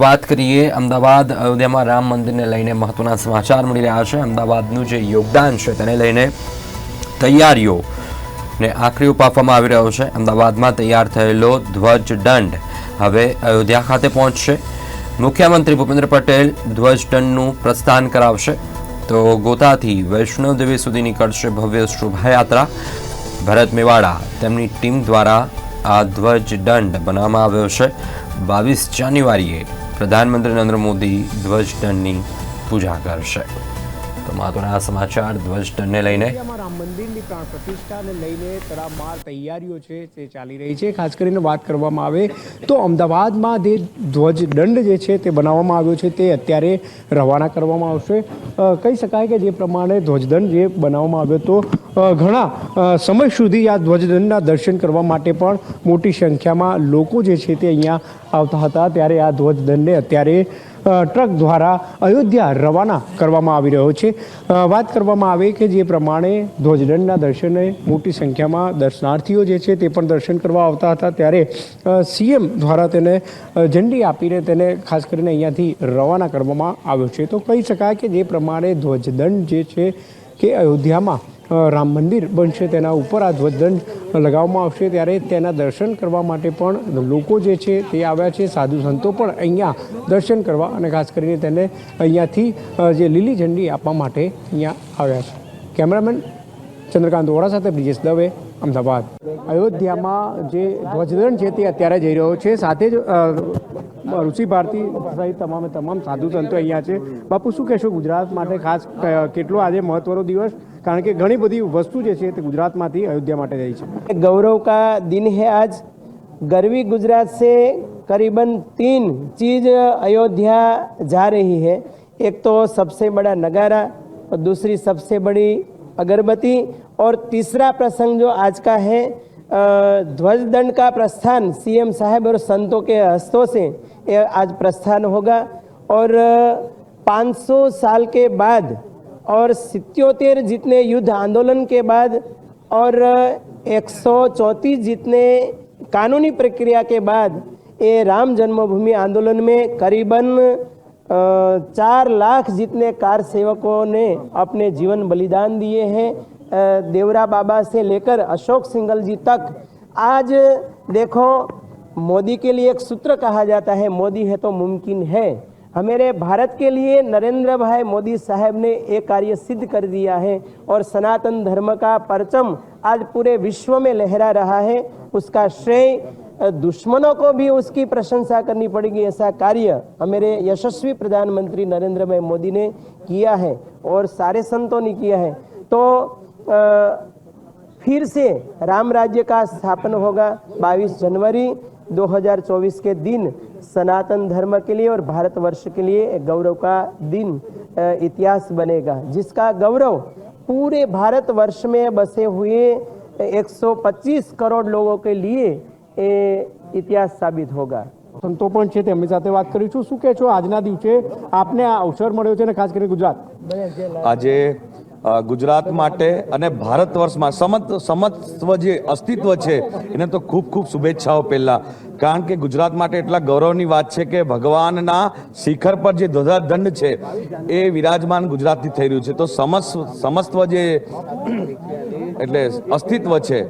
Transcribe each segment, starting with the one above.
વાત કરીએ અમદાવાદ અયોધ્યામાં રામ મંદિરને લઈને મહત્વના સમાચાર મળી રહ્યા છે. અમદાવાદનું જે યોગદાન છે તેને લઈને તૈયારીઓ ને આખરી ઓપ આવી રહ્યો છે. અમદાવાદમાં તૈયાર થયેલો ધ્વજદંડ હવે અયોધ્યા ખાતે પહોંચશે. મુખ્યમંત્રી ભૂપેન્દ્ર પટેલ ધ્વજદંડનું પ્રસ્થાન કરાવશે. તો ગોતાથી વૈષ્ણવદેવી સુધી નીકળશે ભવ્ય શોભાયાત્રા. ભરત મેવાડા તેમની ટીમ દ્વારા આ ધ્વજદંડ બનાવવામાં આવ્યો છે. બાવીસ જાન્યુઆરીએ પ્રધાનમંત્રી નરેન્દ્ર મોદી ધ્વજદંડની પૂજા કરશે. તો મહત્વના સમાચાર ધ્વજદંડને લઈને. રામ મંદિરની પ્રાણ પ્રતિષ્ઠાને લઈને તડામાર તૈયારીઓ છે તે ચાલી રહી છે. ખાસ કરીને વાત કરવામાં આવે તો અમદાવાદમાં જે ધ્વજદંડ જે છે તે બનાવવામાં આવ્યો છે, તે અત્યારે રવાના કરવામાં આવશે. કહી શકાય કે જે પ્રમાણે ધ્વજદંડ જે બનાવવામાં આવ્યો તો ઘણા સમય સુધી આ ધ્વજદંડના દર્શન કરવા માટે પણ મોટી સંખ્યામાં લોકો જે છે તે અહીંયા આવતા હતા. ત્યારે આ ધ્વજદંડને અત્યારે ટ્રક દ્વારા અયોધ્યા રવાના કરવામાં આવી રહ્યો છે. વાત કરવામાં આવે કે જે પ્રમાણે ધ્વજદંડના દર્શને મોટી સંખ્યામાં દર્શનાર્થીઓ જે છે તે પણ દર્શન કરવા આવતા હતા. ત્યારે સીએમ દ્વારા તેને ઝંડી આપીને તેને ખાસ કરીને અહીંયાથી રવાના કરવામાં આવ્યો છે. તો કહી શકાય કે જે પ્રમાણે ધ્વજદંડ જે છે કે અયોધ્યામાં રામ મંદિર બનશે, તેના ઉપર આ ધ્વજદંડ લગાવવામાં આવશે. ત્યારે તેના દર્શન કરવા માટે પણ લોકો જે છે તે આવ્યા છે, સાધુ સંતો પણ અહીંયા દર્શન કરવા અને ખાસ કરીને તેને અહીંયાથી જે લીલી ઝંડી આપવા માટે અહીંયા આવ્યા છે. કેમેરામેન ચંદ્રકાંત ઓરા સાથે બ્રિજેશ દવે, અમદાવાદ. અયોધ્યામાં જે ધ્વજદંડ છે તે અત્યારે જઈ રહ્યો છે. સાથે જ ઋષિ ભારતી સહિત તમામે તમામ સાધુ સંતો અહીંયા છે બાપુ શું કહેશો ગુજરાત માટે ખાસ ક- કેટલો આજે મહત્વનો દિવસ કારણ કે ઘણી બધી વસ્તુ જે છે તે ગુજરાતમાંથી અયોધ્યા માટે જઈ છે गौरव का दिन है आज गर्वी गुजरात से करीबन तीन चीज अयोध्या जा रही है एक तो सबसे बड़ा नगारा और दूसरी सबसे बड़ी अगरबत्ती और तीसरा प्रसंग जो आज का है अ, ध्वज दंड का प्रस्थान सीएम साहब और संतों के हस्तों से आज प्रस्थान होगा। और 500 साल के बाद और सित्योतेर जितने युद्ध आंदोलन के बाद और 134 जितने कानूनी प्रक्रिया के बाद ये राम जन्मभूमि आंदोलन में करीबन चार लाख जितने कार सेवकों ने अपने जीवन बलिदान दिए हैं देवरा बाबा से लेकर अशोक सिंगल जी तक, आज देखो, मोदी के लिए एक सूत्र कहा जाता है, मोदी है तो मुमकिन है। हमारे भारत के लिए नरेंद्र भाई मोदी साहब ने एक कार्य सिद्ध कर दिया है और सनातन धर्म का परचम आज पूरे विश्व में लहरा रहा है। उसका श्रेय दुश्मनों को भी उसकी प्रशंसा करनी पड़ेगी। ऐसा कार्य हमारे यशस्वी प्रधानमंत्री नरेंद्र भाई मोदी ने किया है और सारे संतों ने किया है। तो फिर से राम राज्य का स्थापन होगा 22 जनवरी 2024 के दिन सनातन धर्म के लिए और भारतवर्ष के लिए एक गौरव का दिन अ, इतिहास बनेगा जिसका गौरव पूरे भारतवर्ष में बसे हुए 125 करोड़ लोगों के लिए ये इतिहास साबित होगा સંતો પણ છે તેમની સાથે વાત કરીશું શું કહે છો આજના દિવસે આપને આ અવસર મળ્યો છે ને ખાસ કરીને ગુજરાત આજે અ, ગુજરાત માટે અને ભારત વર્ષમાં સમત સમત્વ જે અસ્તિત્વ છે, એને તો ખૂબ ખૂબ શુભેચ્છાઓ પહેલા. કારણ કે ગુજરાત માટે એટલા ગૌરવની વાત છે કે ભગવાનના શિખર પર જે ધ્વજાદંડ છે, એ વિરાજમાન ગુજરાતથી થઈ રહ્યું છે. તો સમસ્ત સમસ્વ જે એટલે અસ્તિત્વ છે,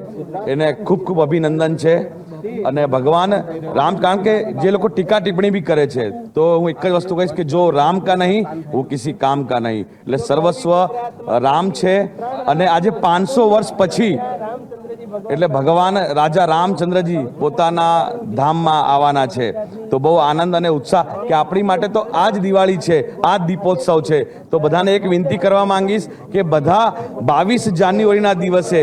એને ખૂબ ખૂબ અભિનંદન છે. અને ભગવાન રામ, કારણ કે જે લોકો ટીકા ટિપ્પણી બી કરે છે, તો હું એક જ વસ્તુ કહીશ કે જો રામ કા નહીં, હું કિસી કામ કા નહીં. એટલે સર્વસ્વ રામ છે, અને આજે પાંચસો વર્ષ પછી એટલે ભગવાન રાજા રામચંદ્રજી પોતાના ધામમાં આવવાના છે. તો બહુ આનંદ અને ઉત્સાહ કે આપણી માટે તો આ જ દિવાળી છે આ જ દીપોત્સવ છે. તો બધાને એક વિનંતી કરવા માંગીશ કે બધા બાવીસ જાન્યુઆરીના દિવસે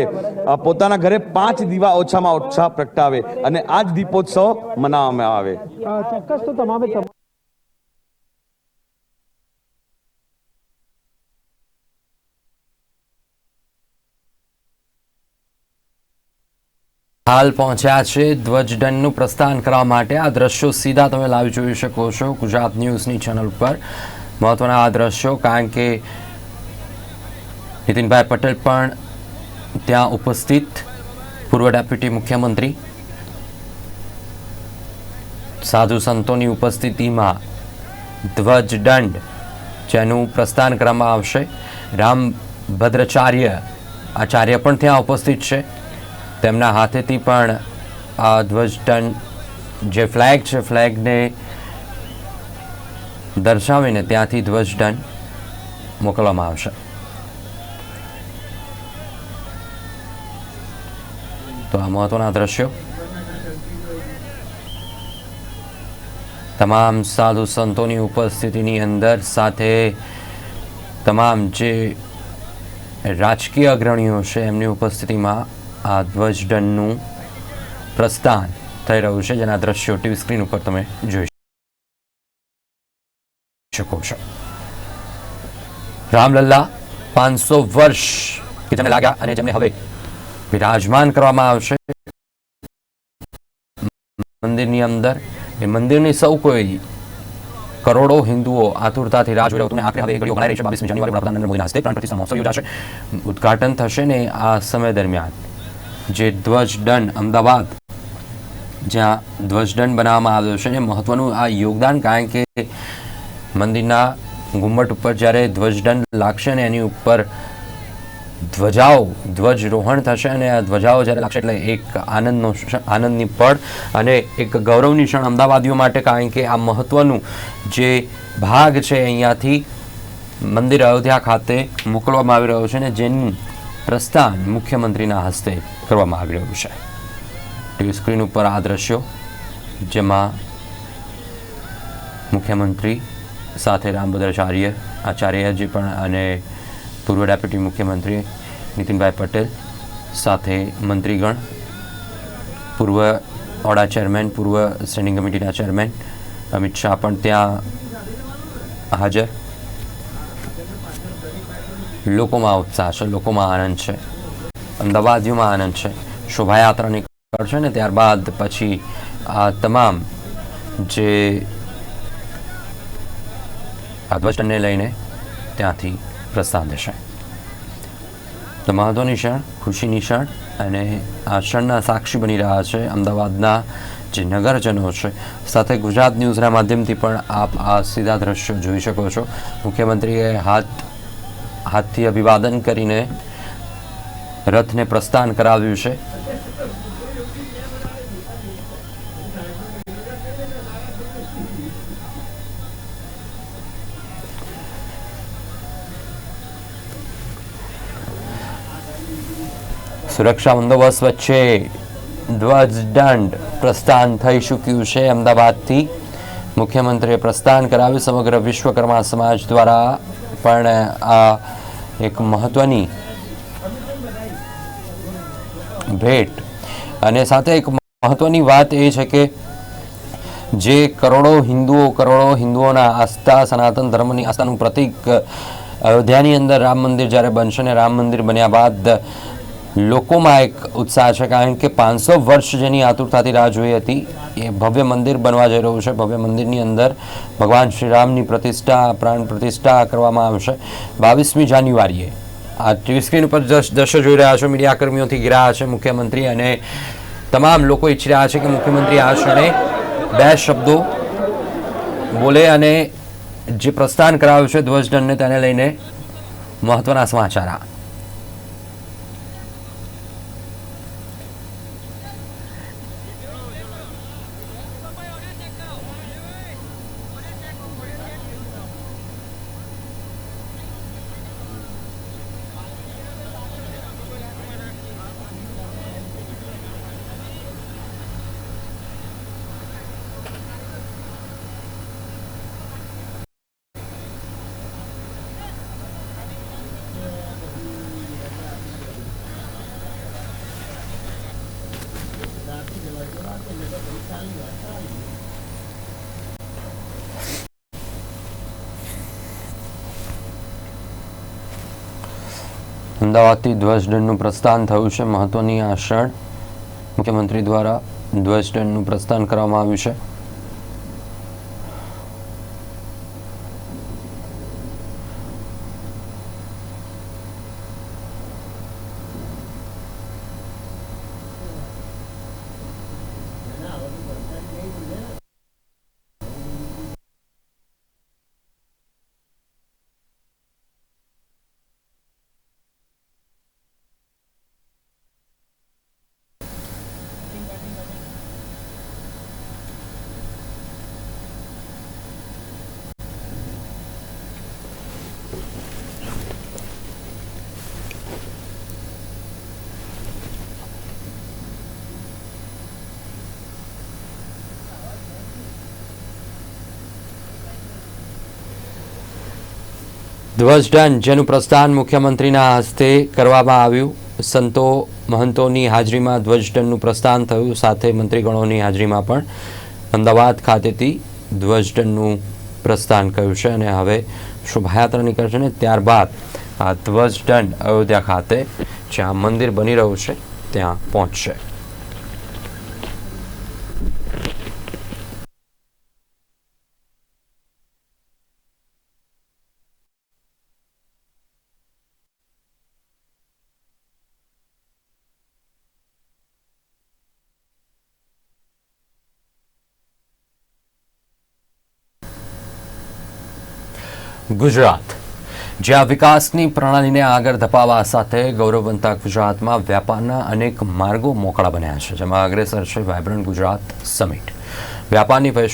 પોતાના ઘરે પાંચ દીવા ઓછામાં ઓછા પ્રગટાવે અને આ જ દીપોત્સવ મનાવવામાં આવે. ચોક્કસ તો તમામે હાલ પહોંચ્યા છે ધ્વજદંડનું પ્રસ્થાન કરવા માટે. આ દ્રશ્યો સીધા તમે લાઈવ જોઈ શકો છો ગુજરાત ન્યૂઝની ચેનલ પર મહત્વના આ દ્રશ્યો, કારણ કે નીતિનભાઈ પટેલ પણ ત્યાં ઉપસ્થિત. પૂર્વ ડેપ્યુટી મુખ્યમંત્રી, સાધુ સંતોની ઉપસ્થિતિમાં ધ્વજદંડ, જેનું પ્રસ્થાન કરવામાં આવશે. રામ ભદ્રાચાર્ય આચાર્ય પણ ત્યાં ઉપસ્થિત છે. તેમના હાથેથી પણ આ ધ્વજદંડ જે ફ્લેગ છે, ફ્લેગને દર્શાવીને ત્યાંથી ધ્વજદંડ મોકલવામાં આવશે. તો આ મહત્વના દ્રશ્યો. તમામ સાધુ સંતોની ઉપસ્થિતિની અંદર સાથે તમામ જે રાજકીય અગ્રણીઓ છે, એમની ઉપસ્થિતિમાં આ ધ્વજદંડનું પ્રસ્થાન થઈ રહ્યું છે, જેના દ્રશ્યો ટીવી સ્ક્રીન ઉપર તમે જોઈ શકો છો. રામલલ્લા પાંચસો વર્ષ કે જેમને લાગ્યા અને જેમને હવે વિરાજમાન કરવામાં આવશે. મંદિરની અંદર, એ મંદિરની સૌ કોઈ કરોડો હિન્દુઓ આતુરતાથી રાહ જોઈ રહ્યું. આખરે હવે એક ઘડીઓ રહી છે, બાવીસમી જાન્યુઆરી વડાપ્રધાન મોદીના હસ્તે પ્રાણ પ્રતિષ્ઠા મહોત્સવ યોજાશે. ઉદ્ઘાટન થશે ને આ સમય દરમિયાન. જે ધ્વજદંડ અમદાવાદ, જ્યાં ધ્વજદંડ બનાવવામાં આવ્યો છે અને મહત્વનું આ યોગદાન કારણ કે મંદિરના ઘુમ્મટ ઉપર જ્યારે ધ્વજદંડ લાગશે ને એની ઉપર ધ્વજાઓ, ધ્વજરોહણ થશે અને આ ધ્વજાઓ જ્યારે લાગશે એટલે એક આનંદનો આનંદની પળ અને એક ગૌરવની ક્ષણ અમદાવાદીઓ માટે કારણ કે આ મહત્વનું જે ભાગ છે અહીંયાથી મંદિર અયોધ્યા ખાતે મોકલવામાં આવી રહ્યો છે અને જેનું પ્રસ્થાન મુખ્યમંત્રીના હસ્તે કરવામાં આવી રહ્યું છે. ટીવી સ્ક્રીન ઉપર આ દ્રશ્યો, જેમાં મુખ્યમંત્રી સાથે રામભદ્રાચાર્ય આચાર્યજી પણ અને પૂર્વ ડેપ્યુટી મુખ્યમંત્રી નીતિનભાઈ પટેલ સાથે મંત્રીગણ, પૂર્વ ઓડા ચેરમેન, પૂર્વ સ્ટેન્ડિંગ કમિટીના ચેરમેન અમિત શાહ પણ ત્યાં હાજર. લોકોમાં ઉત્સાહ છે, લોકોમાં આનંદ છે અમદાવાદીઓમાં આનંદ છે. શોભાયાત્રા નીકળશે ને ત્યારબાદ પછી આ તમામ જે આ લઈને ત્યાંથી પ્રસ્થાન થશે. તો મહત્વની ક્ષણ ખુશીની ક્ષણ અને આ ક્ષણના સાક્ષી બની રહ્યા છે અમદાવાદના જે નગરજનો છે. સાથે ગુજરાત ન્યૂઝના માધ્યમથી પણ આપ આ સીધા દ્રશ્યો જોઈ શકો છો. મુખ્યમંત્રીએ હાથ હાથથી અભિવાદન કરીને રથને પ્રસ્થાન કરાવ્યું છે. સુરક્ષા બંદોબસ્ત વચ્ચે ધ્વજદંડ પ્રસ્થાન થઈ ચૂક્યું છે અમદાવાદથી. મુખ્યમંત્રીએ પ્રસ્થાન કરાવ્યું સમગ્ર વિશ્વકર્મા સમાજ દ્વારા પણ, આ એક મહત્વની ભેટ. અને સાથે એક મહત્વની વાત એ છે કે, જે કરોડો હિન્દુઓ, કરોડો હિન્દુઓના આસ્થા, સનાતન ધર્મની આસ્થાનું પ્રતીક, અયોધ્યાની અંદર રામ મંદિર જ્યારે બનશે ને રામ મંદિર બન્યા બાદ લોકોમાં એક ઉત્સાહ છે, કારણ કે પાંચસો વર્ષ જેની આતુરતાથી રાહ જોઈ હતી, એ ભવ્ય મંદિર બનવા જઈ રહ્યું છે. ભવ્ય મંદિરની અંદર ભગવાન શ્રીરામની પ્રતિષ્ઠા, પ્રાણ પ્રતિષ્ઠા કરવામાં આવશે. બાવીસમી જાન્યુઆરીએ આ ટીવી સ્ક્રીન ઉપર દ્રશ્ય જોઈ રહ્યા છો. મીડિયાકર્મીઓથી કર્મીઓથી ઘેરાયા છે મુખ્યમંત્રી અને તમામ લોકો ઈચ્છી રહ્યા છે કે મુખ્યમંત્રી આ ક્ષણે બે શબ્દો બોલે અને જે પ્રસ્થાન કરાવ્યું છે ધ્વજદંડને તેને લઈને મહત્વના સમાચાર આ. અમદાવાદથી ધ્વજદંડનું પ્રસ્થાન થયું છે મહત્વની આ ક્ષણ મુખ્યમંત્રી દ્વારા ધ્વજદંડનું પ્રસ્થાન કરવામાં આવ્યું છે. ધ્વજદંડ, જેનું પ્રસ્થાન મુખ્યમંત્રીના હસ્તે કરવામાં આવ્યું. સંતો મહંતોની હાજરીમાં ધ્વજદંડનું પ્રસ્થાન થયું. સાથે મંત્રીગણોની હાજરીમાં પણ અમદાવાદ ખાતેથી ધ્વજદંડનું પ્રસ્થાન કર્યું છે અને હવે શોભાયાત્રા નીકળશે ને ત્યારબાદ આ ધ્વજદંડ અયોધ્યા ખાતે જ્યાં મંદિર બની રહ્યું છે, ત્યાં પહોંચશે. ગુજરાત. જ્યાં વિકાસની પ્રણાલીને આગળ ધપાવવા સાથે ગૌરવવંતા ગુજરાતમાં વ્યાપારના અનેક માર્ગો મોકળા બન્યા છે, જેમાં અગ્રેસર છે વાયબ્રન્ટ ગુજરાત સમિટ વ્યાપારની વૈશ્વિક